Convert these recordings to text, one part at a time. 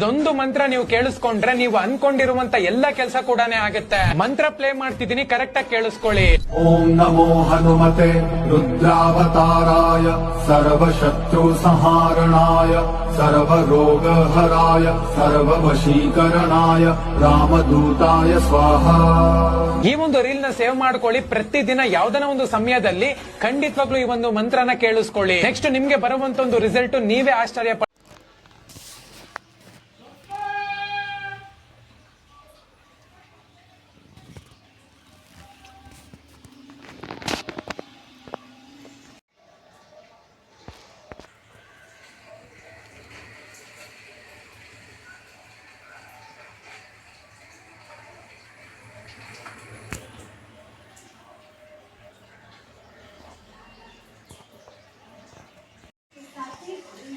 ಇದೊಂದು ಮಂತ್ರ ನೀವು ಕೇಳಿಸ್ಕೊಂಡ್ರೆ ನೀವು ಅನ್ಕೊಂಡಿರುವಂತ ಎಲ್ಲಾ ಕೆಲಸ ಕೂಡಾನೇ ಆಗುತ್ತೆ. ಮಂತ್ರ ಪ್ಲೇ ಮಾಡ್ತಿದ್ದೀನಿ ಕರೆಕ್ಟ್ ಆಗಿ ಕೇಳಿಸ್ಕೊಳ್ಳಿ. ಓಂ ನಮೋ ಹನುಮತೆ ರುದ್ರಾವತಾರಾಯ ಸರ್ವಶತ್ರು ಸಂಹಾರಣಾಯ ಸರ್ವರೋಗ ಹರಾಯ ಸರ್ವ ಸರ್ವವಶೀಕರಣಾಯ ರಾಮದೂತಾಯ ಸ್ವಾಹ. ಈ ಒಂದು ರೀಲ್ನ ಸೇವ್ ಮಾಡ್ಕೊಳ್ಳಿ ಪ್ರತಿದಿನ ಯಾವ್ದನ ಒಂದು ಸಮಯದಲ್ಲಿ ಖಂಡಿತವಾಗ್ಲೂ ಈ ಒಂದು ಮಂತ್ರನ ಕೇಳಿಸ್ಕೊಳ್ಳಿ. ನೆಕ್ಸ್ಟ್ ನಿಮ್ಗೆ ಬರುವಂತ ಒಂದು ರಿಸಲ್ಟ್ ನೀವೇ ಆಶ್ಚರ್ಯ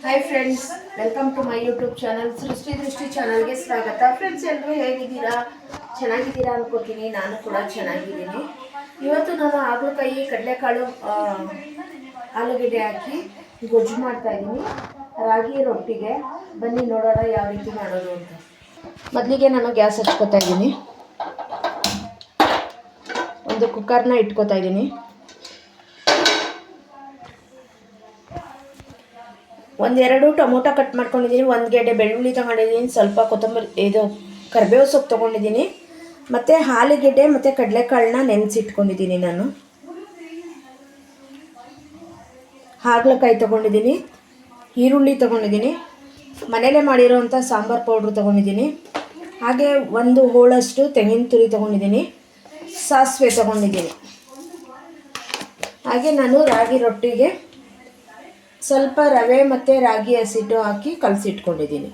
hi friends welcome to my YouTube channel Srishti Drishti ಚಾನಲ್ಗೆ ಸ್ವಾಗತ. ಫ್ರೆಂಡ್ಸ್ ಎಲ್ಲರೂ ಹೇಗಿದ್ದೀರಾ? ಚೆನ್ನಾಗಿದ್ದೀರಾ ಅನ್ಕೋತೀನಿ, ನಾನು ಕೂಡ ಚೆನ್ನಾಗಿದ್ದೀನಿ. ಇವತ್ತು ನಾನು ಹಾಗಲಕಾಯಿ ಕಡಲೆಕಾಳು ಆಲೂಗಡ್ಡೆ ಹಾಕಿ ಗೊಜ್ಜು ಮಾಡ್ತಾ ಇದ್ದೀನಿ. ರಾಗಿ ರೊಟ್ಟಿಗೆ. ಬನ್ನಿ ನೋಡೋಣ ಯಾವ ರೀತಿ ಮಾಡೋದು ಅಂತ. ಮೊದಲಿಗೆ ನಾನು ಗ್ಯಾಸ್ ಹಚ್ಕೋತಾ ಇದ್ದೀನಿ. ಒಂದು ಕುಕ್ಕರ್ನ ಇಟ್ಕೋತಾ ಇದ್ದೀನಿ. ಒಂದೆರಡು ಟೊಮೊಟೊ ಕಟ್ ಮಾಡ್ಕೊಂಡಿದ್ದೀನಿ, ಒಂದು ಗೆಡ್ಡೆ ಬೆಳ್ಳುಳ್ಳಿ ತಗೊಂಡಿದ್ದೀನಿ, ಸ್ವಲ್ಪ ಕೊತ್ತಂಬರಿ ಇದು ಕರಿಬೇವು ಸೊಪ್ಪು ತೊಗೊಂಡಿದ್ದೀನಿ, ಮತ್ತು ಆಲೂಗೆಡ್ಡೆ ಮತ್ತು ಕಡಲೆಕಾಳನ್ನ ನೆನೆಸಿಟ್ಕೊಂಡಿದ್ದೀನಿ ನಾನು. ಹಾಗಲಕಾಯಿ ತೊಗೊಂಡಿದ್ದೀನಿ, ಈರುಳ್ಳಿ ತೊಗೊಂಡಿದ್ದೀನಿ ಮನೆಯಲ್ಲೇ ಮಾಡಿರೋವಂಥ ಸಾಂಬಾರು ಪೌಡ್ರ್ ತೊಗೊಂಡಿದ್ದೀನಿ, ಹಾಗೆ ಒಂದು ಹೋಳಷ್ಟು ತೆಂಗಿನ ತುರಿ ತೊಗೊಂಡಿದ್ದೀನಿ, ಸಾಸಿವೆ ತೊಗೊಂಡಿದ್ದೀನಿ. ಹಾಗೆ ನಾನು ರಾಗಿ ರೊಟ್ಟಿಗೆ ಸ್ವಲ್ಪ ರವೆ ಮತ್ತು ರಾಗಿ ಹಸಿಟ್ಟು ಹಾಕಿ ಕಲಸಿಟ್ಕೊಂಡಿದ್ದೀನಿ.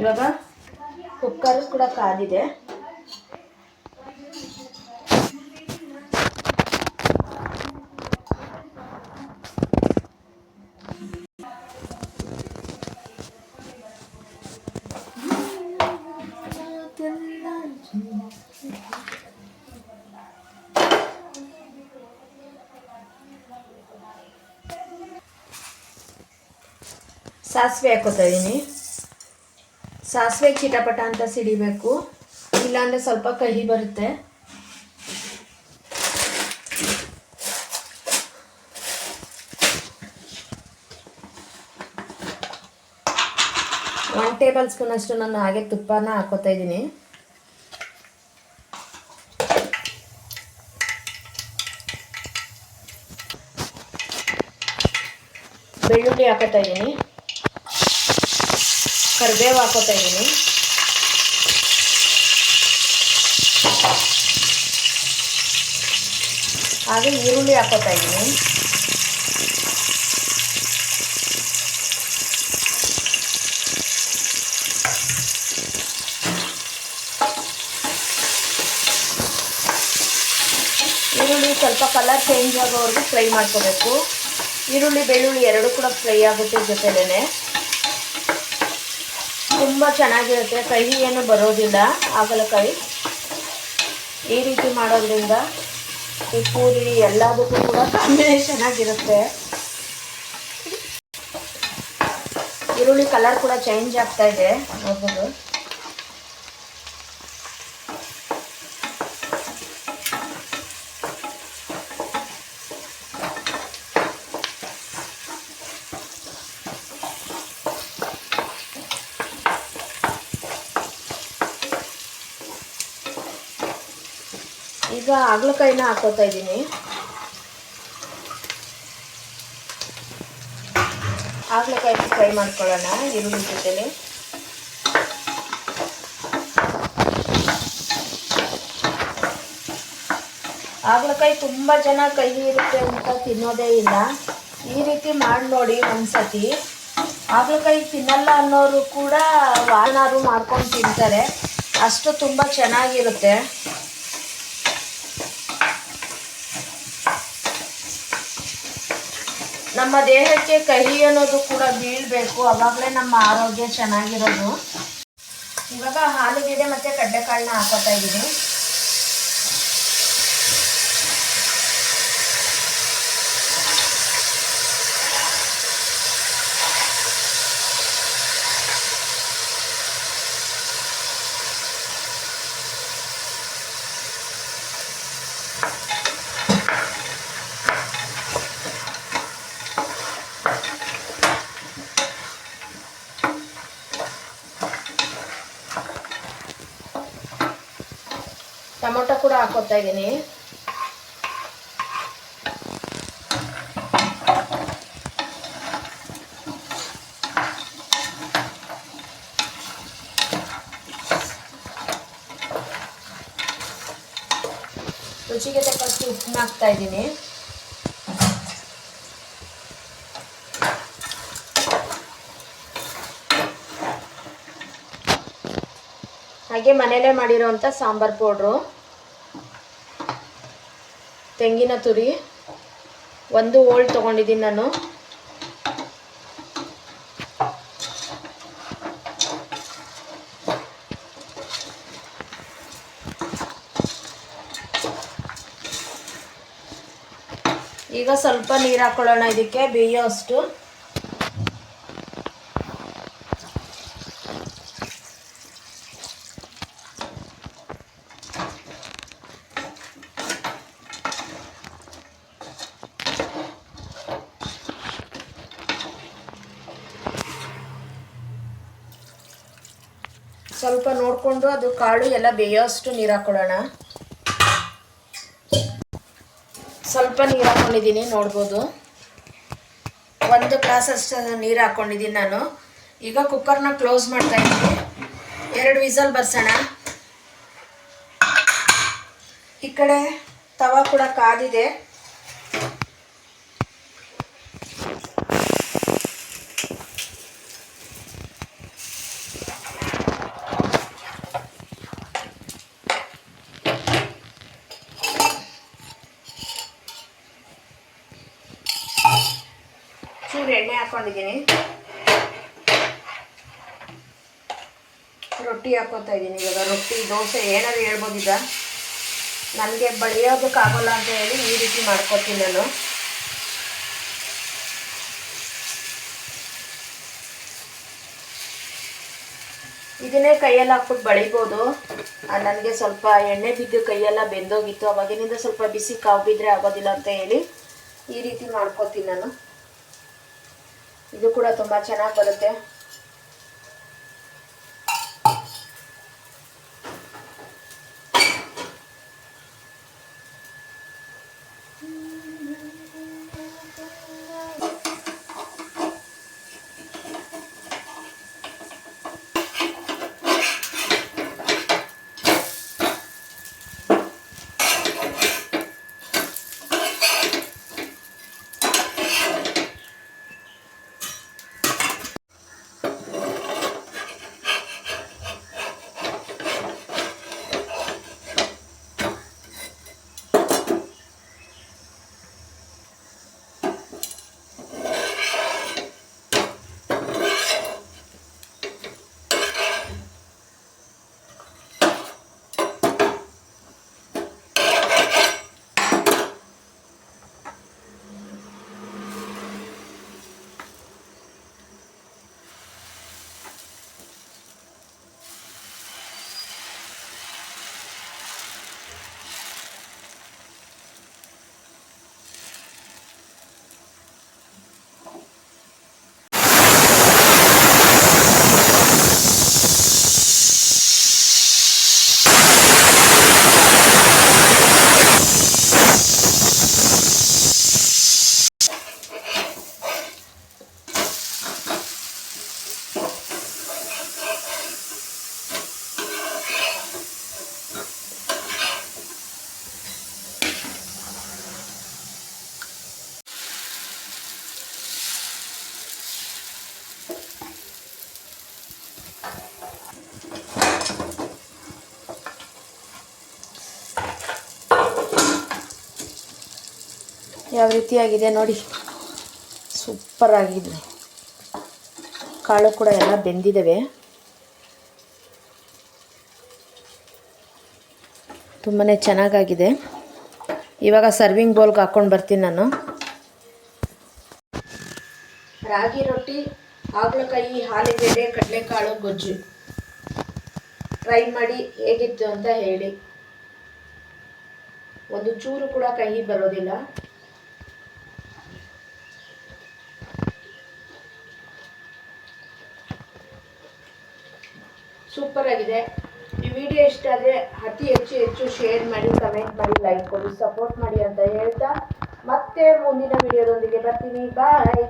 ಇವಾಗ ಕುಕ್ಕರ್ ಕೂಡ ಕಾದಿದೆ. ಸಾಸಿವೆ ಹಾಕೋತಾ ಇದ್ದೀನಿ ಸಾಸಿವೆ ಚಿಟಪಟ ಅಂತ ಸಿಡಿಬೇಕು. ಇಲ್ಲಾಂದರೆ ಸ್ವಲ್ಪ ಕಹಿ ಬರುತ್ತೆ. ಒನ್ ಟೇಬಲ್ ಸ್ಪೂನ್ ಅಷ್ಟು ನಾನು ಹಾಗೆ ತುಪ್ಪನ ಹಾಕೋತಾ ಇದ್ದೀನಿ ಬೆಳ್ಳುಳ್ಳಿ ಹಾಕೋತಾ ಇದ್ದೀನಿ ಕರಿಬೇವು ಹಾಕೋತಾ ಇದ್ದೀನಿ. ಹಾಗೆ ಈರುಳ್ಳಿ ಹಾಕೋತಾ ಇದ್ದೀನಿ. ಈರುಳ್ಳಿ ಸ್ವಲ್ಪ ಕಲರ್ ಚೇಂಜ್ ಆಗೋವರೆಗೂ ಫ್ರೈ ಮಾಡ್ಕೋಬೇಕು. ಈರುಳ್ಳಿ, ಬೆಳ್ಳುಳ್ಳಿ ಎರಡೂ ಕೂಡ ಫ್ರೈ ಆಗುತ್ತೆ ಜೊತೆಲೇನೆ. ತುಂಬ ಚೆನ್ನಾಗಿರುತ್ತೆ. ಕಹಿ ಏನು ಬರೋದಿಲ್ಲ. ಹಾಗಲಕಾಯಿ ಈ ರೀತಿ ಮಾಡೋದ್ರಿಂದ ಈ ಪೂರಿ ಎಲ್ಲದಕ್ಕೂ ಕೂಡ ಕಾಂಬಿನೇಷನ್ ಆಗಿರುತ್ತೆ. ಈರುಳ್ಳಿ ಕಲರ್ ಕೂಡ ಚೇಂಜ್ ಆಗ್ತಾ ಇದೆ. ನೋಡ್ಬೋದು. ಈಗ ಹಾಗಲಕಾಯಿನ ಹಾಕೋತಾ ಇದ್ದೀನಿ. ಹಾಗಲಕಾಯಿ ಫ್ರೈ ಮಾಡ್ಕೊಳ್ಳೋಣ ಈರುಳ್ಳಿ ಜೊತೆಲಿ. ಹಾಗಲಕಾಯಿ ತುಂಬ ಜನ ಕೈ ಇರುತ್ತೆ ಅಂತ ತಿನ್ನೋದೇ ಇಲ್ಲ. ಈ ರೀತಿ ಮಾಡಿ ನೋಡಿ ಒಂದ್ಸತಿ. ಹಾಗಲಕಾಯಿ ತಿನ್ನಲ್ಲ ಅನ್ನೋರು ಕೂಡ ವಾರನಾರು ಮಾಡ್ಕೊಂಡು ತಿಂತಾರೆ. ಅಷ್ಟು ತುಂಬ ಚೆನ್ನಾಗಿರುತ್ತೆ. ನಮ್ಮ ದೇಹಕ್ಕೆ ಕಹಿ ಅನ್ನೋದು ಕೂಡ ಬೀಳಬೇಕು. ಅವಾಗಲೇ ನಮ್ಮ ಆರೋಗ್ಯ ಚೆನ್ನಾಗಿರೋದು. ಇವಾಗ ಆಲೂಗೆಡ್ಡೆ ಮತ್ತು ಕಡಲೆಕಾಳನ್ನ ಹಾಕೋತಾ ಇದ್ದೀನಿ. ಟೊಮೊಟೊ ಕೂಡ ಹಾಕೋತಾ ಇದ್ದೀನಿ. ರುಚಿಗೆ ತಕ್ಕಷ್ಟು ಉಪ್ಪನ್ನ ಹಾಕ್ತಾ ಇದ್ದೀನಿ. ಹಾಗೆ ಮನೆಯಲ್ಲೇ ಮಾಡಿರೋವಂಥ ಸಾಂಬಾರ್ ಪೌಡ್ರು, ತೆಂಗಿನ ತುರಿ, ಒಂದು ಓಲ್ಡ್ ತೊಗೊಂಡಿದ್ದೀನಿ ನಾನು. ಈಗ ಸ್ವಲ್ಪ ನೀರು ಹಾಕೊಳ್ಳೋಣ, ಇದಕ್ಕೆ ಬೇಯೋ ಅಷ್ಟು ಸ್ವಲ್ಪ ನೋಡಿಕೊಂಡು ಅದು ಕಾಳು ಎಲ್ಲ ಬೇಯೋಷ್ಟು ನೀರು ಹಾಕೊಳ್ಳೋಣ. ಸ್ವಲ್ಪ ನೀರು ಹಾಕೊಂಡಿದ್ದೀನಿ, ನೋಡ್ಬೋದು. ಒಂದು ಗ್ಲಾಸ್ ಅಷ್ಟು ನೀರು ಹಾಕ್ಕೊಂಡಿದ್ದೀನಿ ನಾನು. ಈಗ ಕುಕ್ಕರ್ನ ಕ್ಲೋಸ್ ಮಾಡ್ತಾ ಇದ್ದೀನಿ. ಎರಡು ವಿಸಲ್ ಬರ್ಸೋಣ. ಈ ಕಡೆ ತವಾ ಕೂಡ ಕಾದಿದೆ. ಹಾಕೊಂಡಿದ್ದೀನಿ ರೊಟ್ಟಿ ಹಾಕೋತಾ ಇದ್ದೀನಿ. ಇವಾಗ ರೊಟ್ಟಿ, ದೋಸೆ, ಏನಾದ್ರು ಹೇಳ್ಬೋದಿದ್ದ ನನಗೆ ಬಳಿಯೋದಕ್ಕಾಗೋಲ್ಲ ಅಂತ ಹೇಳಿ ಈ ರೀತಿ ಮಾಡ್ಕೊತೀನಿ ನಾನು. ಇದನ್ನೇ ಕೈಯಲ್ಲಿ ಹಾಕ್ಬಿಟ್ಟು ಬಳಿಬೋದು. ನನಗೆ ಸ್ವಲ್ಪ ಎಣ್ಣೆ ಬಿದ್ದು ಕೈಯೆಲ್ಲ ಬೆಂದೋಗಿತ್ತು. ಅವಾಗಿನಿಂದ ಸ್ವಲ್ಪ ಬಿಸಿ ಕಾವು ಬಿದ್ದರೆ ಆಗೋದಿಲ್ಲ ಅಂತ ಹೇಳಿ ಈ ರೀತಿ ಮಾಡ್ಕೊತೀನಿ ನಾನು. ಇದು ಕೂಡ ತುಂಬ ಚೆನ್ನಾಗಿ ಬರುತ್ತೆ. ಯಾವ ರೀತಿಯಾಗಿದೆ ನೋಡಿ. ಸೂಪರ್ ಆಗಿದೆ. ಕಾಳು ಕೂಡ ಎಲ್ಲ ಬೆಂದಿದ್ದಾವೆ ತುಂಬಾ ಚೆನ್ನಾಗಾಗಿದೆ. ಇವಾಗ ಸರ್ವಿಂಗ್ ಬೌಲ್ಗೆ ಹಾಕ್ಕೊಂಡು ಬರ್ತೀನಿ ನಾನು. ರಾಗಿ ರೊಟ್ಟಿ, ಹಾಗಲಕಾಯಿ ಹಾಲಿಗೆಡೆ ಕಡಲೆಕಾಳು, ಗೊಜ್ಜು. ಟ್ರೈ ಮಾಡಿ ಹೇಗಿತ್ತು ಅಂತ ಹೇಳಿ. ಒಂದು ಚೂರು ಕೂಡ ಕಹಿ ಬರೋದಿಲ್ಲ. ಸೂಪರ್ ಆಗಿದೆ. ಈ ವಿಡಿಯೋ ಇಷ್ಟ ಆದರೆ ಅತಿ ಹೆಚ್ಚು ಹೆಚ್ಚು ಶೇರ್ ಮಾಡಿ ಕಮೆಂಟ್ ಮಾಡಿ ಲೈಕ್ ಕೊಡಿ ಸಪೋರ್ಟ್ ಮಾಡಿ ಅಂತ ಹೇಳ್ತಾ ಮತ್ತೆ ಮುಂದಿನ ವಿಡಿಯೋದೊಂದಿಗೆ ಬರ್ತೀನಿ. ಬಾಯ್